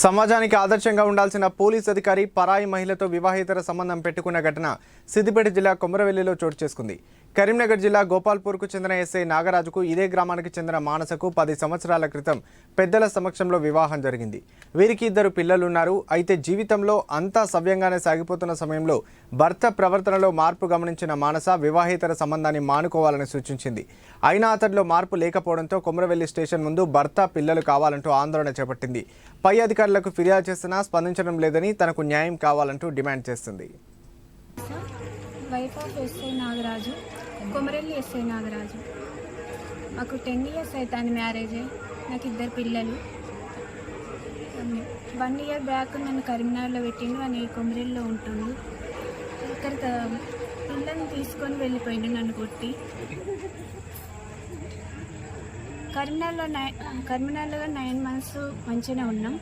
సమాజానికి ఆదర్శంగా ఉండాల్సిన పోలీస్ అధికారి పరాయి మహిళతో వివాహేతర సంబంధం పెట్టుకున్న ఘటన సిద్దిపేట జిల్లా కొమరవెల్లిలో చోటు చేసుకుంది. కరీంనగర్ జిల్లా గోపాల్పూర్కు చెందిన ఎస్ఐ నాగరాజుకు ఇదే గ్రామానికి చెందిన మానసకు పది సంవత్సరాల క్రితం పెద్దల సమక్షంలో వివాహం జరిగింది. వీరికి ఇద్దరు పిల్లలున్నారు. అయితే జీవితంలో అంతా సవ్యంగానే సాగిపోతున్న సమయంలో భర్త ప్రవర్తనలో మార్పు గమనించిన మానస వివాహేతర సంబంధాన్ని మానుకోవాలని సూచించింది. అయినా అతడిలో మార్పు లేకపోవడంతో కొమరవెల్లి స్టేషన్ ముందు భర్త పిల్లలు కావాలంటూ ఆందోళన చేపట్టింది. పై అధికారులకు ఫిర్యాదు చేసినా స్పందించడం లేదని తనకు న్యాయం కావాలంటూ డిమాండ్ చేస్తుంది wife of SI Nagaraju Komarelli SI Nagaraju. మాకు టెన్ ఇయర్స్ అవుతుంది మ్యారేజ్. నాకు ఇద్దరు పిల్లలు. వన్ ఇయర్ బ్యాక్ నన్ను కరీంనగర్లో పెట్టిండు అని కొమరెల్లో ఉంటుంది ఇక్కడ పిల్లల్ని తీసుకొని వెళ్ళిపోయిండు నన్ను కొట్టి. కరీంనగర్లో నైన్ కరీంనగర్లో నైన్ మంత్స్ మంచిగానే ఉన్నాం.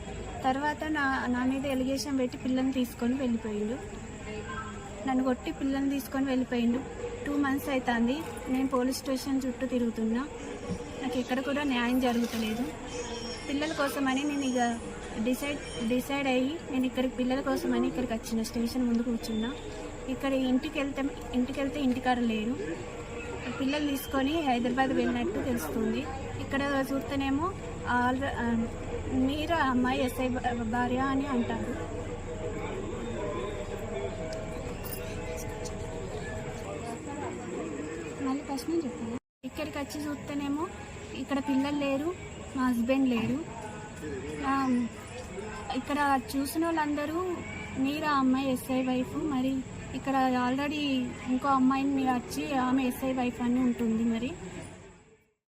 తర్వాత నా నా మీద ఎలిగేషన్ పెట్టి పిల్లల్ని తీసుకొని వెళ్ళిపోయిండు. నన్ను కొట్టి పిల్లల్ని తీసుకొని వెళ్ళిపోయిండు. టూ మంత్స్ అవుతుంది నేను పోలీస్ స్టేషన్ చుట్టూ తిరుగుతున్నా. నాకు ఎక్కడ కూడా న్యాయం జరుగుతలేదు. పిల్లల కోసమని నేను ఇక డిసైడ్ డిసైడ్ అయ్యి నేను ఇక్కడికి పిల్లల కోసమని ఇక్కడికి వచ్చిన స్టేషన్ ముందు కూర్చున్నా. ఇక్కడ ఇంటికి వెళ్తే ఇంటికి వెళ్తే ఇంటికాడ లేరు. పిల్లలు తీసుకొని హైదరాబాద్ వెళ్ళినట్టు తెలుస్తుంది. ఇక్కడ చూస్తేనేమో ఆల్ అమ్మాయి ఎస్ఐ భార్య అని అంటారు. మళ్ళీ ఫస్ట్ నేను ఇక్కడికి వచ్చి చూస్తేనేమో ఇక్కడ పిల్లలు లేరు మా హస్బెండ్ లేరు. ఇక్కడ చూసిన వాళ్ళందరూ మీరు అమ్మాయి ఎస్ఐ వైఫ్. మరి ఇక్కడ ఆల్రెడీ ఇంకో అమ్మాయిని మీరు వచ్చి ఆమె ఎస్ఐ వైఫ్ అని ఉంటుంది మరి.